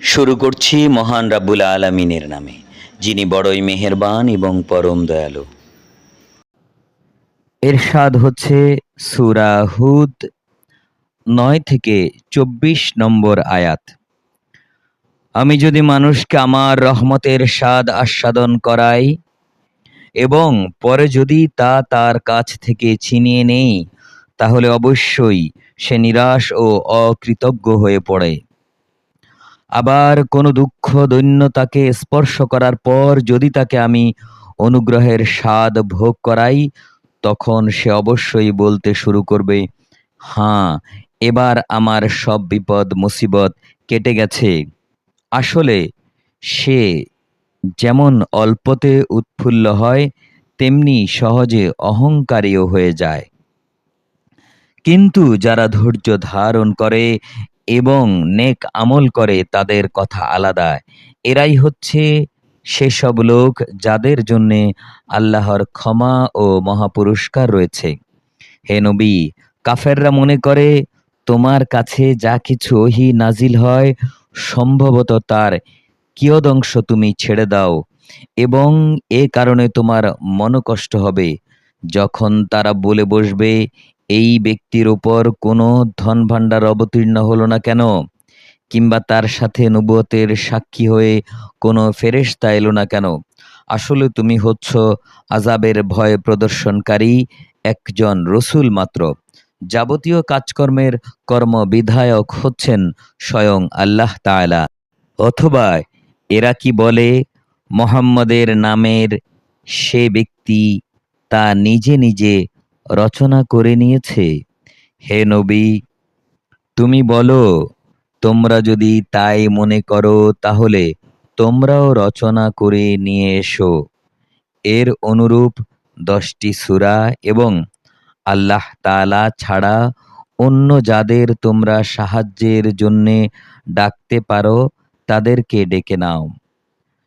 শুরু করছি মহান রাব্বুল আলমিনের নামে, যিনি বড়ই মেহেরবান এবং পরম দয়ালু। এরশাদ হচ্ছে সুরা হুদ নয় থেকে চব্বিশ নম্বর আয়াত। আমি যদি মানুষকে আমার রহমতের স্বাদ আস্বাদন করাই, এবং পরে যদি তা তার কাছ থেকে ছিনিয়ে নেই, তাহলে অবশ্যই সে নিরাশ ও অকৃতজ্ঞ হয়ে পড়ে। আবার কোনো দুঃখ দৈন্যতাকে স্পর্শ করার পর যদি তাকে আমি অনুগ্রহের স্বাদ ভোগ করাই, তখন সে অবশ্যই বলতে শুরু করবে, হাঁ, এবার আমার সব বিপদ, মুসিবত কেটে গেছে। আসলে সে যেমন অল্পতে উৎফুল্ল হয়, তেমনি সহজে অহংকারীও হয়ে যায়। কিন্তু যারা ধৈর্য ধারণ করে এবং নেক আমল করে তাদের কথা আলাদা। এরাই হচ্ছে সেসব লোক যাদের জন্যে আল্লাহর ক্ষমা ও মহাপুরস্কার রয়েছে। হে নবী, কাফেররা মনে করে, তোমার কাছে যা কিছু ওহি নাজিল হয়, সম্ভবত তার কিয়দংশ তুমি ছেড়ে দাও এবং এ কারণে তোমার মনকষ্ট হবে। যখন তারা বলে বসবে এই ব্যক্তির ওপর কোনো ধন ভাণ্ডার অবতীর্ণ হলো না কেন? কিংবা তার সাথে নবুয়তের সাক্ষী হয়ে কোনো ফেরেশতা এলো না কেন? আসলে তুমি হচ্ছ আজাবের ভয় প্রদর্শনকারী একজন রসুল মাত্র। যাবতীয় কাজকর্মের কর্মবিধায়ক হচ্ছেন স্বয়ং আল্লাহ তাআলা। অথবা এরা কি বলে, মোহাম্মদের নামের সে ব্যক্তি তা নিজে নিজে রচনা করে নিয়েছে। হে নবী, তুমি বলো, তোমরা যদি তাই মনে করো, তাহলে তোমরাও রচনা করে নিয়ে এসো। এর অনুরূপ দশটি সূরা এবং আল্লাহ তাআলা ছাড়া অন্য যাদের তোমরা সাহায্যের জন্যে ডাকতে পারো, তাদেরকে ডেকে নাও।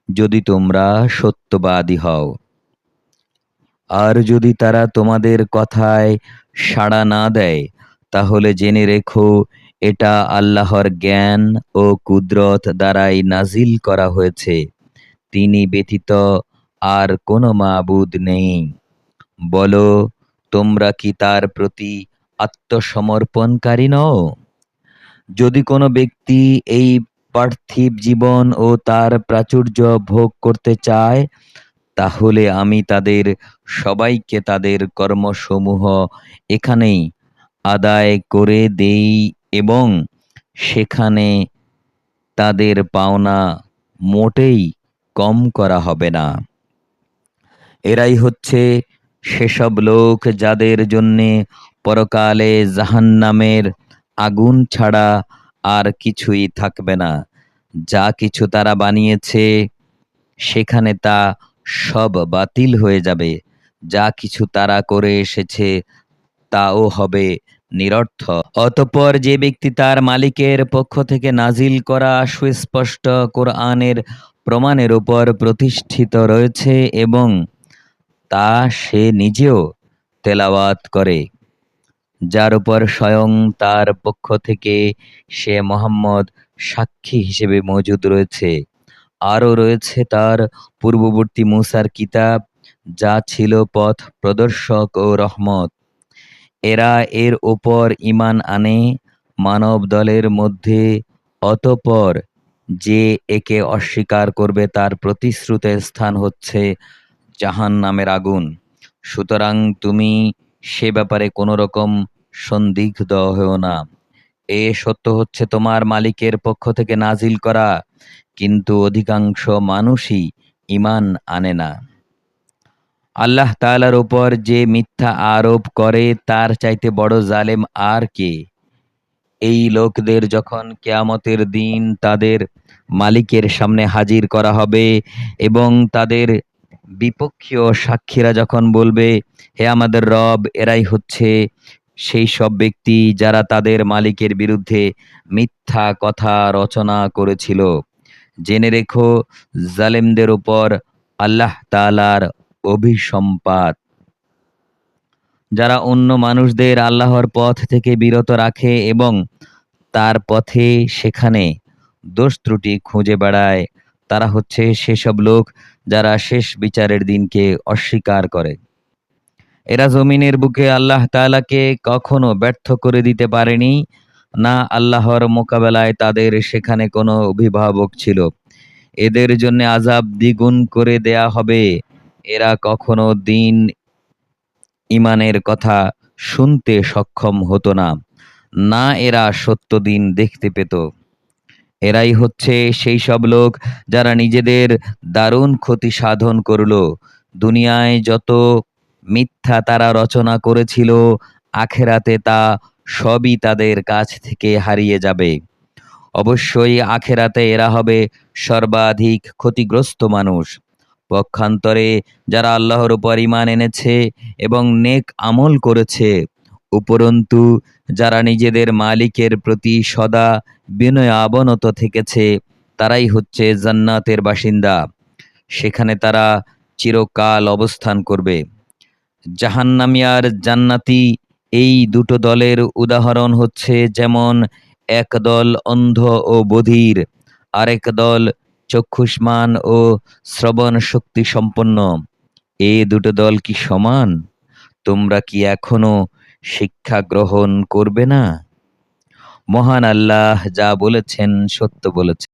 যদি তোমরা সত্যবাদী হও আর যদি তারা তোমাদের কথায় সাড়া না দেয়, তাহলে জেনে রেখো, এটা আল্লাহর জ্ঞান ও কুদরত দ্বারাই নাজিল করা হয়েছে। তিনি ব্যতীত আর কোনো মাবুদ নেই। বলো, তোমরা কি তার প্রতি আত্মসমর্পণকারী নও? যদি কোনো ব্যক্তি এই পার্থিব জীবন ও তার প্রাচুর্য ভোগ করতে চায় তাহলে আমি তাদের সবাইকে তাদের কর্মসমূহ এখানেই আদায় করে দেই এবং সেখানে তাদের পাওনা মোটেই কম করা হবে না। এরাই হচ্ছে সেসব লোক যাদের জন্যে পরকালে জাহান্নামের আগুন ছাড়া আর কিছুই থাকবে না। যা কিছু তারা বানিয়েছে, সেখানে তা সব বাতিল হয়ে যাবে। যা কিছু তারা করে এসেছে, তাও হবে নিরর্থক অতঃপর যে ব্যক্তি তার মালিকের পক্ষ থেকে নাজিল করা সুস্পষ্ট কোরআনের প্রমাণের উপর প্রতিষ্ঠিত রয়েছে এবং তা সে নিজেও তেলাওয়াত করে, যার উপর স্বয়ং তার পক্ষ থেকে সে মোহাম্মদ সাক্ষী হিসেবে মজুদ রয়েছে। আরও রয়েছে তার পূর্ববর্তী মুসার কিতাব, যা ছিল পথ প্রদর্শক ও রহমত। এরা এর ওপর ইমান আনে, মানব দলের মধ্যে, অতপর যে একে অস্বীকার করবে তার প্রতিশ্রুতের স্থান হচ্ছে জাহান নামের আগুন। সুতরাং তুমি সে ব্যাপারে কোনো রকম সন্দিগ্ধ হও না। এ সত্য হচ্ছে তোমার মালিকের পক্ষ থেকে নাজিল করা কিন্তু অধিকাংশ মানুষই ইমান আনে না। আল্লাহ তাআলার উপর যে মিথ্যা আরোপ করে, তার চাইতে বড় জালেম আর কে? এই লোকদের যখন কেয়ামতের দিন তাদের মালিকের সামনে হাজির করা হবে এবং তাদের বিপক্ষীয় সাক্ষীরা যখন বলবে, হে আমাদের রব, এরাই হচ্ছে সেই সব ব্যক্তি যারা তাদের মালিকের বিরুদ্ধে মিথ্যা কথা রচনা করেছিল। জেনে রেখো, জালেমদের উপর আল্লাহ তাআলার অভিসম্পাত। যারা অন্য মানুষদের আল্লাহর পথ থেকে বিরত রাখে এবং তার পথে সেখানে দোষ ত্রুটি খুঁজে বেড়ায়, তারা হচ্ছে সেসব লোক যারা শেষ বিচারের দিনকে অস্বীকার করে। এরা জমিনের বুকে আল্লাহ তাআলাকে কখনো ব্যর্থ করে দিতে পারেনি না আল্লাহর মোকাবেলায় তাদের সেখানে কোনো অভিভাবক ছিল। এদের জন্য আজাব দ্বিগুণ করে দেয়া হবে। এরা কখনো দিন ইমানের কথা শুনতে সক্ষম হতো না। না এরা সত্য দিন দেখতে পেত। এরাই হচ্ছে সেই সব লোক যারা নিজেদের দারুণ ক্ষতি সাধন করল। দুনিয়ায় যত মিথ্যা তারা রচনা করেছিল, আখেরাতে তা সবই তাদের কাছ থেকে হারিয়ে যাবে। অবশ্যই আখেরাতে এরা হবে সর্বাধিক ক্ষতিগ্রস্ত মানুষ। পক্ষান্তরে যারা আল্লাহর উপর ইমান এনেছে এবং নেক আমল করেছে, উপরন্তু যারা নিজেদের মালিকের প্রতি সদা বিনয় অবনত থেকেছে, তারাই হচ্ছে জান্নাতের বাসিন্দা। সেখানে তারা চিরকাল অবস্থান করবে। জাহান্নামী আর জান্নাতি এই দুটো দলের উদাহরণ হচ্ছে যেমন এক দল অন্ধ ও বধির, আরেক দল চক্ষুষ্মান ও শ্রবণ শক্তি সম্পন্ন। এ দুটো দল কি সমান? তোমরা কি এখনও শিক্ষা গ্রহণ করবে না? মহান আল্লাহ যা বলেছেন সত্য বলেছেন।